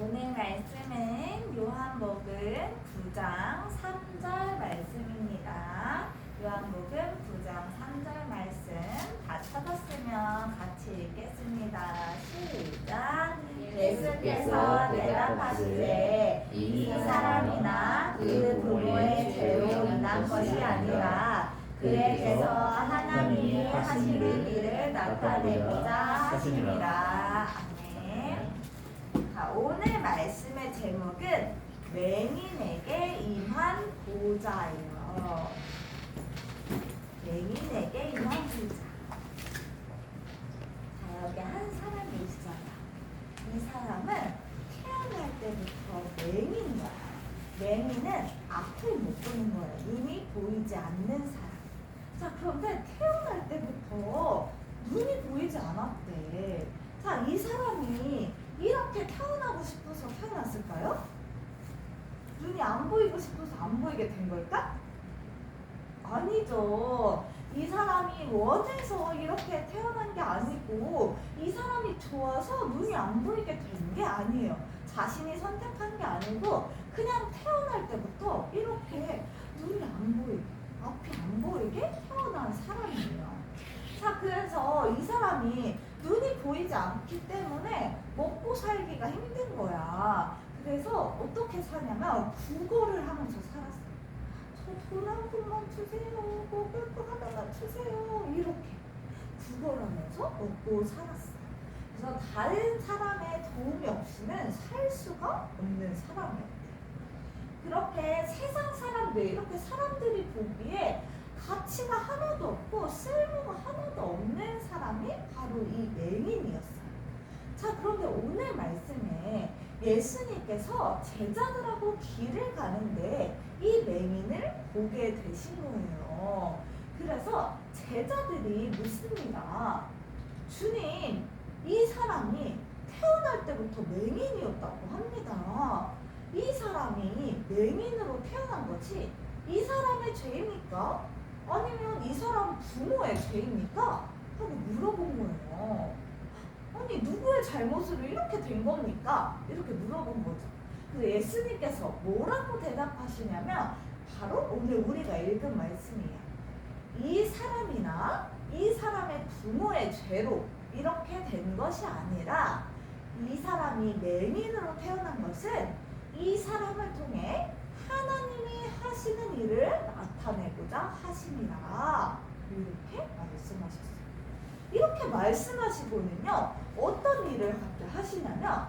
오늘 말씀은 요한복음 9장 3절 말씀입니다. 요한복음 9장 3절 말씀 다 찾았으면 같이 읽겠습니다. 시작. 예수께서 대답하시되 이 사람이나 그 부모의 죄로 인한 것이 아니라 그에게서 하나님이 하시는 일을 나타내고자 하심이라. 아멘. 자, 오늘 말씀의 제목은 맹인에게 임한 보좌예요. 맹인에게 임한 보좌. 자, 여기 한 사람이 있어요. 이 사람은 태어날 때부터 맹인이야. 맹인은 앞을 못 보는 거예요. 눈이 보이지 않는 사람. 자, 그런데 태어날 때부터 눈이 보이지 않았대. 자, 이 사람이 이렇게 태어나고 싶어서 태어났을까요? 눈이 안 보이고 싶어서 안 보이게 된 걸까? 아니죠. 이 사람이 원해서 이렇게 태어난 게 아니고 이 사람이 좋아서 눈이 안 보이게 된 게 아니에요. 자신이 선택한 게 아니고 그냥 태어날 때부터 이렇게 눈이 안 보이게 앞이 안 보이게 태어난 사람이에요. 자, 그래서 이 사람이 눈이 보이지 않기 때문에 먹고 살기가 힘든 거야. 그래서 어떻게 사냐면 구걸을 하면서 살았어요. 저 돈 한 푼만 주세요. 먹을 거 하나만 주세요. 이렇게 구걸하면서 먹고 살았어요. 그래서 다른 사람의 도움이 없이는 살 수가 없는 사람이었대요. 그렇게 세상 사람들, 이렇게 사람들이 보기에 가치가 하나도 없고 쓸모가 하나도 없는 사람이 바로 이 맹인이었어요. 자, 그런데 오늘 말씀에 예수님께서 제자들하고 길을 가는데 이 맹인을 보게 되신 거예요. 그래서 제자들이 묻습니다. 주님, 이 사람이 태어날 때부터 맹인이었다고 합니다. 이 사람이 맹인으로 태어난 거지 이 사람의 죄입니까? 아니면 이 사람 부모의 죄입니까? 하고 물어본 거예요. 아니 누구의 잘못으로 이렇게 된 겁니까? 이렇게 물어본 거죠. 그래서 예수님께서 뭐라고 대답하시냐면 바로 오늘 우리가 읽은 말씀이에요. 이 사람이나 이 사람의 부모의 죄로 이렇게 된 것이 아니라 이 사람이 맹인으로 태어난 것은 이 사람을 통해 하나님이 하시는 일을 나타내고자 하심이라 이렇게 말씀하셨어요. 이렇게 말씀하시고는요 어떤 일을 갖게 하시냐면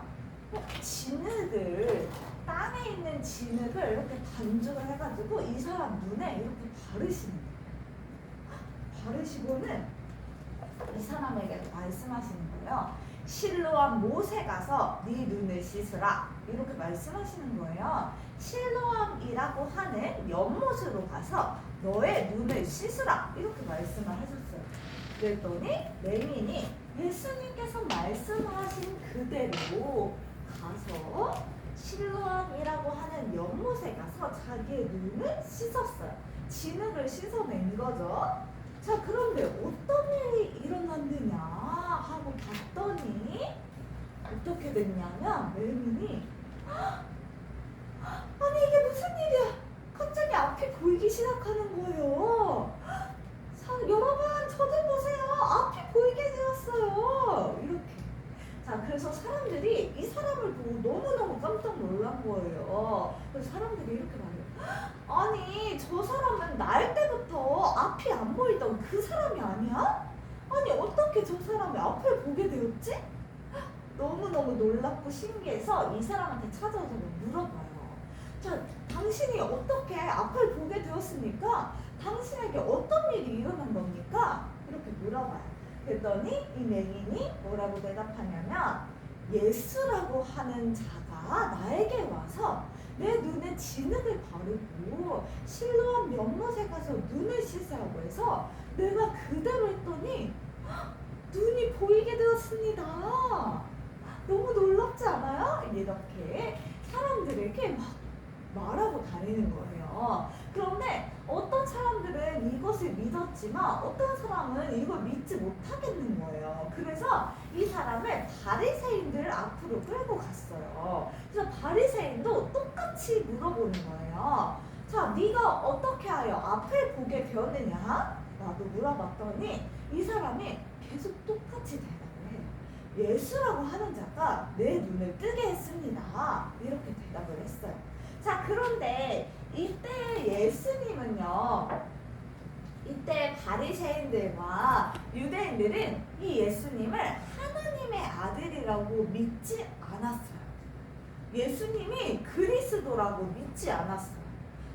어, 진흙을 땅에 있는 진흙을 이렇게 반죽을 해가지고 이 사람 눈에 이렇게 바르시는 거예요. 바르시고는 이 사람에게 말씀하시는 거예요. 실로암 못에 가서 네 눈을 씻으라 이렇게 말씀하시는 거예요. 실로암이라고 하는 연못으로 가서 너의 눈을 씻으라 이렇게 말씀을 하셨어요. 그랬더니 맹인이 예수님께서 말씀하신 그대로 가서 실로암이라고 하는 연못에 가서 자기의 눈을 씻었어요. 진흙을 씻어낸 거죠. 자, 그런데 어떤 일이 일어났느냐 하고 봤더니 어떻게 됐냐면 맹인이 "헉! 아니 이게 무슨 일이야? 갑자기 앞이 보이기 시작하는 거예요. 사, 여러분 저들 보세요. 앞이 보이게 되었어요. 이렇게. 자, 그래서 사람들이 이 사람을 보고 너무너무 깜짝 놀란 거예요. 그래서 사람들이 이렇게 말해요. 아니, 저 사람은 날 때부터 앞이 안 보이던 그 사람이 아니야? 아니, 어떻게 저 사람이 앞을 보게 되었지? 너무너무 놀랍고 신기해서 이 사람한테 찾아와서 물어봐요. 자, 당신이 어떻게 앞을 보게 되었습니까? 당신에게 어떤 일이 일어난 겁니까? 이렇게 물어봐요. 그랬더니 이 맹인이 뭐라고 대답하냐면 예수라고 하는 자가 나에게 와서 내 눈에 진흙을 바르고 실로암 연못에 가서 눈을 씻으라고 해서 내가 그대로 했더니 헉, 눈이 보이게 되었습니다. 너무 놀랍지 않아요? 이렇게 사람들에게 막 말하고 다니는 거예요. 그런데 사람들은 이것을 믿었지만 어떤 사람은 이걸 믿지 못하겠는 거예요. 그래서 이 사람을 바리새인들 앞으로 끌고 갔어요. 그래서 바리새인도 똑같이 물어보는 거예요. 자, 네가 어떻게 하여 앞을 보게 되었느냐? 라고 물어봤더니 이 사람이 계속 똑같이 대답을 해요. 예수라고 하는 자가 내 눈을 뜨게 했습니다. 이렇게 대답을 했어요. 자, 그런데 이때 예수님은요. 이때 바리새인들과 유대인들은 이 예수님을 하나님의 아들이라고 믿지 않았어요. 예수님이 그리스도라고 믿지 않았어요.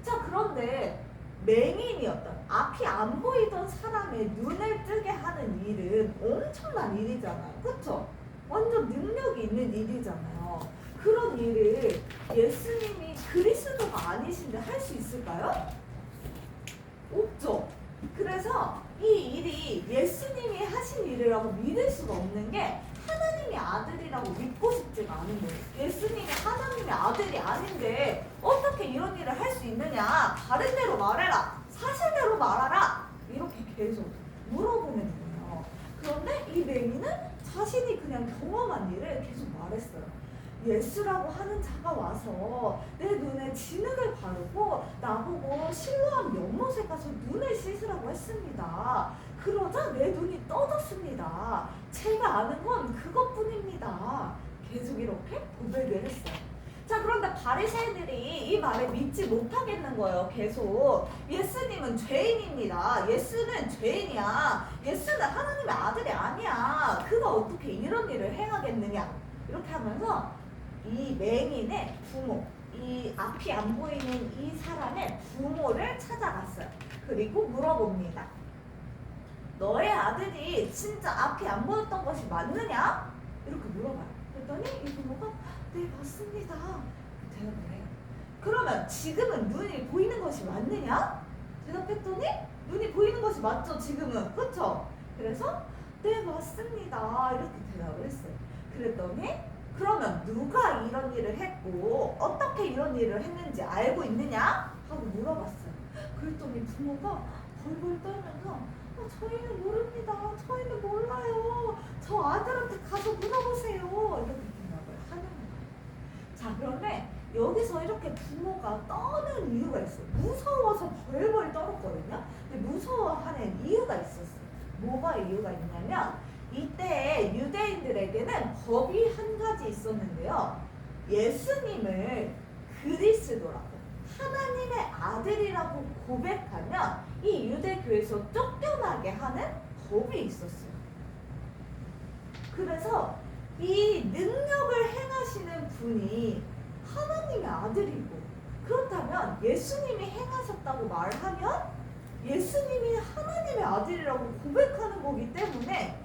자, 그런데 맹인이었던 앞이 안 보이던 사람의 눈을 뜨게 하는 일은 엄청난 일이잖아요. 그렇죠? 완전 능력이 있는 일이잖아요. 그런 일을 예수님이 그리스도가 아니신데 할 수 있을까요? 없죠. 그래서 이 일이 예수님이 하신 일이라고 믿을 수가 없는 게 하나님의 아들이라고 믿고 싶지가 않은 거예요. 예수님이 하나님의 아들이 아닌데 어떻게 이런 일을 할 수 있느냐? 다른 대로 말해라. 사실대로 말하라. 이렇게 계속 물어보는 거예요. 그런데 이 맹인은 자신이 그냥 경험한 일을 계속 말했어요. 예수라고 하는 자가 와서 내 눈에 진흙을 바르고 나보고 실로암 연못에 가서 눈을 씻으라고 했습니다. 그러자 내 눈이 떠졌습니다. 제가 아는 건 그것뿐입니다. 계속 이렇게 고백을 했어요. 자 그런데 바리새인들이 이 말에 믿지 못하겠는 거예요. 계속 예수님은 죄인입니다. 예수는 죄인이야. 예수는 하나님의 아들이 아니야. 그가 어떻게 이런 일을 행하겠느냐? 이렇게 하면서 이 맹인의 부모, 이 앞이 안 보이는 이 사람의 부모를 찾아갔어요. 그리고 물어봅니다. 너의 아들이 진짜 앞이 안 보였던 것이 맞느냐? 이렇게 물어봐요. 그랬더니 이 부모가 네 맞습니다. 대답을 해요. 그러면 지금은 눈이 보이는 것이 맞느냐? 대답했더니 눈이 보이는 것이 맞죠 지금은 그렇죠? 그래서 네 맞습니다 이렇게 대답을 했어요. 그랬더니 그러면 누가 이런 일을 했고 어떻게 이런 일을 했는지 알고 있느냐? 하고 물어봤어요. 그랬더니 부모가 벌벌 떨면서 어, 저희는 모릅니다. 저희는 몰라요. 저 아들한테 가서 물어보세요. 이렇게 대답을 하는 거예요. 자, 그런데 여기서 이렇게 부모가 떠는 이유가 있어요. 무서워서 벌벌 떨었거든요. 근데 무서워하는 이유가 있었어요. 뭐가 이유가 있냐면 이때 유대인들에게는 법이 한 가지 있었는데요. 예수님을 그리스도라고 하나님의 아들이라고 고백하면 이 유대교에서 쫓겨나게 하는 법이 있었어요. 그래서 이 능력을 행하시는 분이 하나님의 아들이고 그렇다면 예수님이 행하셨다고 말하면 예수님이 하나님의 아들이라고 고백하는 거기 때문에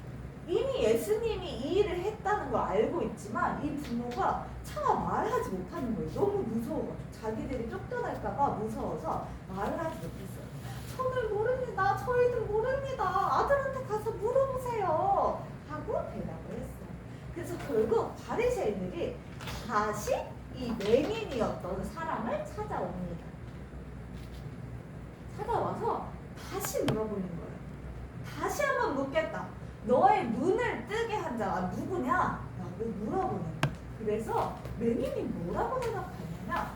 이미 예수님이 이 일을 했다는 걸 알고 있지만 이 부모가 차마 말하지 못하는 거예요. 너무 무서워가지고 자기들이 쫓겨날까봐 무서워서 말을 하지 못했어요. 저는 모릅니다. 저희는 모릅니다. 아들한테 가서 물어보세요. 하고 대답을 했어요. 그래서 결국 바리새인들이 다시 이 맹인이었던 사람을 찾아옵니다. 찾아와서 다시 물어보는 거예요. 다시 한번 묻겠다. 너의 눈을 뜨게 한 자가 누구냐? 라고 물어보는 거예요. 그래서 맹인이 뭐라고 대답하냐면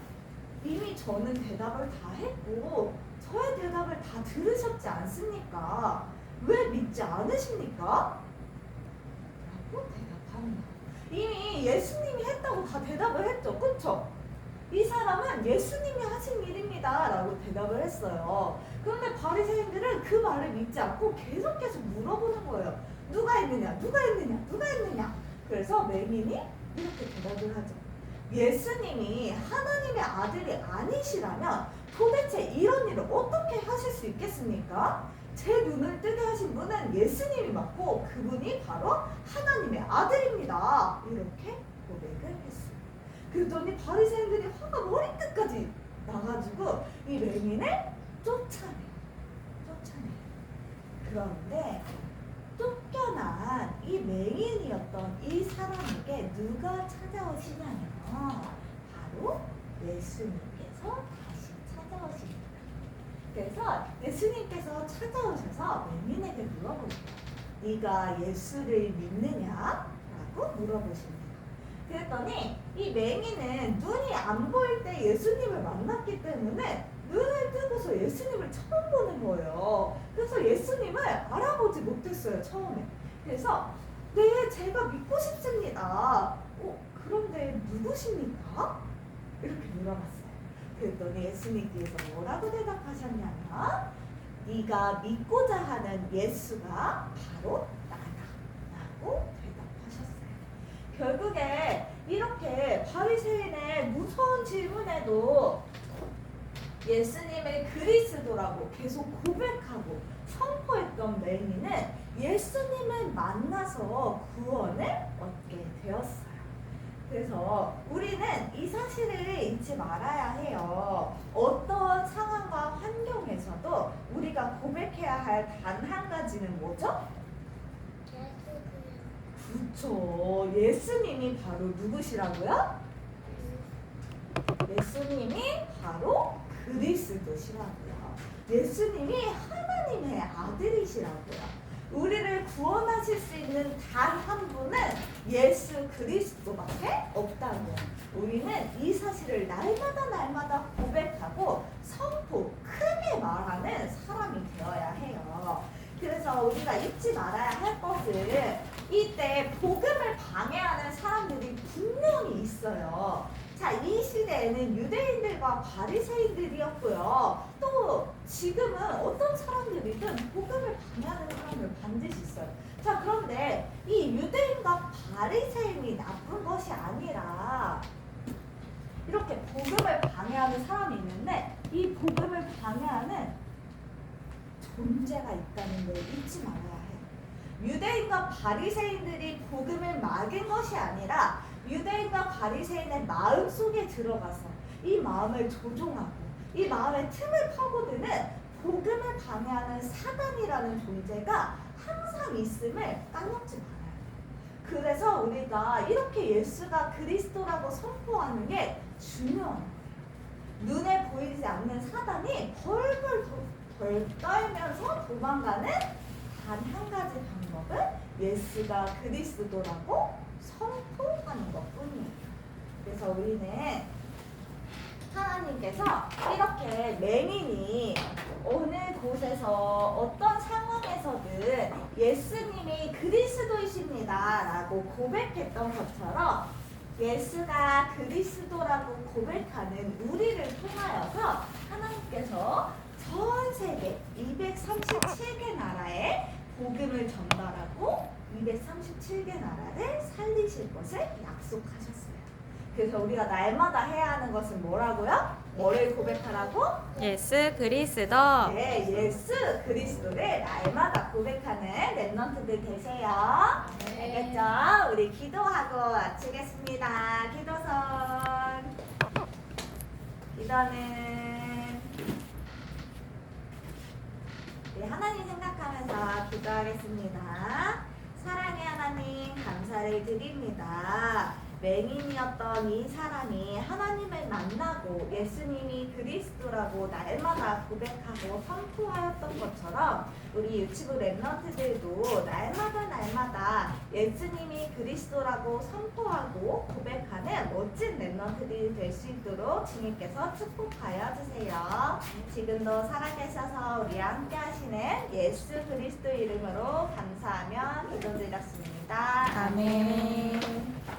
이미 저는 대답을 다 했고 저의 대답을 다 들으셨지 않습니까? 왜 믿지 않으십니까? 라고 거예요. 이미 예수님이 했다고 다 대답을 했죠. 그쵸? 이 사람은 예수님이 하신 일입니다. 라고 대답을 했어요. 그런데 바리새인들은 그 말을 믿지 않고 계속 계속 물어보는 거예요. 누가 했느냐? 누가 했느냐? 누가 했느냐? 그래서 맹인이 이렇게 대답을 하죠. 예수님이 하나님의 아들이 아니시라면 도대체 이런 일을 어떻게 하실 수 있겠습니까? 제 눈을 뜨게 하신 분은 예수님이 맞고 그분이 바로 하나님의 아들입니다. 이렇게 고백을 했어요. 그랬더니 바리새인들이 화가 머리끝까지 나가지고 이 맹인을 쫓아내요. 쫓아내요. 그런데 맹인이었던 이 사람에게 누가 찾아오시냐면 바로 예수님께서 다시 찾아오십니다. 그래서 예수님께서 찾아오셔서 맹인에게 물어보세요. 네가 예수를 믿느냐라고 물어보십니다. 그랬더니 이 맹인은 눈이 안 보일 때 예수님을 만났기 때문에 눈을 뜨고서 예수님을 처음 보는 거예요. 그래서 예수님을 알아보지 못했어요 처음에. 그래서 네 제가 믿고 싶습니다. 어 그런데 누구십니까? 이렇게 물어봤어요. 그랬더니 예수님께서 뭐라고 대답하셨냐면 네가 믿고자 하는 예수가 바로 나다라고 대답하셨어요. 결국에 이렇게 바리새인의 무서운 질문에도 예수님을 그리스도라고 계속 고백하고 선포했던 맹인은 예수님을 만나서 구원을 얻게 되었어요. 그래서 우리는 이 사실을 잊지 말아야 해요. 어떤 상황과 환경에서도 우리가 고백해야 할 단 한 가지는 뭐죠? 그렇죠. 예수님이 바로 누구시라고요? 예수님이 바로 그리스도시라고요. 예수님이 하나님의 아들이시라고요. 우리를 구원하실 수 있는 단 한 분은 예수 그리스도밖에 없다고요. 우리는 이 사실을 날마다 날마다 고백하고 선포, 크게 말하는 사람이 되어야 해요. 그래서 우리가 잊지 말아야 할 것은 이때 복음을 방해하는 사람들이 분명히 있어요. 자, 이 시대에는 유대인들과 바리새인들이었고요. 또 지금은 어떤 사람들이든 복음을 방해하는 사람들 반드시 있어요. 자, 그런데 이 유대인과 바리새인이 나쁜 것이 아니라 이렇게 복음을 방해하는 사람이 있는데 이 복음을 방해하는 존재가 있다는 걸 잊지 말아야 해요. 유대인과 바리새인들이 복음을 막은 것이 아니라 유대인과 바리새인의 마음 속에 들어가서 이 마음을 조종하고 이 마음의 틈을 파고드는 복음을 방해하는 사단이라는 존재가 항상 있음을 까먹지 말아야 돼요. 그래서 우리가 이렇게 예수가 그리스도라고 선포하는 게 중요한 거예요. 눈에 보이지 않는 사단이 벌벌 떨면서 도망가는 단 한 가지 방법은 예수가 그리스도라고 선포하는 것 뿐이에요. 그래서 우리는 하나님께서 이렇게 맹인이 어느 곳에서 어떤 상황에서든 예수님이 그리스도이십니다 라고 고백했던 것처럼 예수가 그리스도라고 고백하는 우리를 통하여서 하나님께서 전 세계 237개 나라에 복음을 전달하고 237개 나라를 살리실 것을 약속하셨어요. 그래서 우리가 날마다 해야 하는 것은 뭐라고요? 뭐를 고백하라고? 예수 그리스도 네, 예수 그리스도를 날마다 고백하는 랩런트들 되세요. 알겠죠? 우리 기도하고 마치겠습니다. 기도선. 기도는 네, 하나님 생각하면서 기도하겠습니다. 사랑의 하나님 감사를 드립니다. 맹인이었던 이 사람이 하나님을 만나고 예수님이 그리스도라고 날마다 고백하고 선포하였던 것처럼 우리 유치부 랩런트들도 날마다 날마다 예수님이 그리스도라고 선포하고 고백하는 멋진 랩런트들이 될 수 있도록 주님께서 축복하여 주세요. 지금도 살아계셔서 우리 함께 하시는 예수 그리스도 이름으로 감사하며 기도드렸습니다. 아멘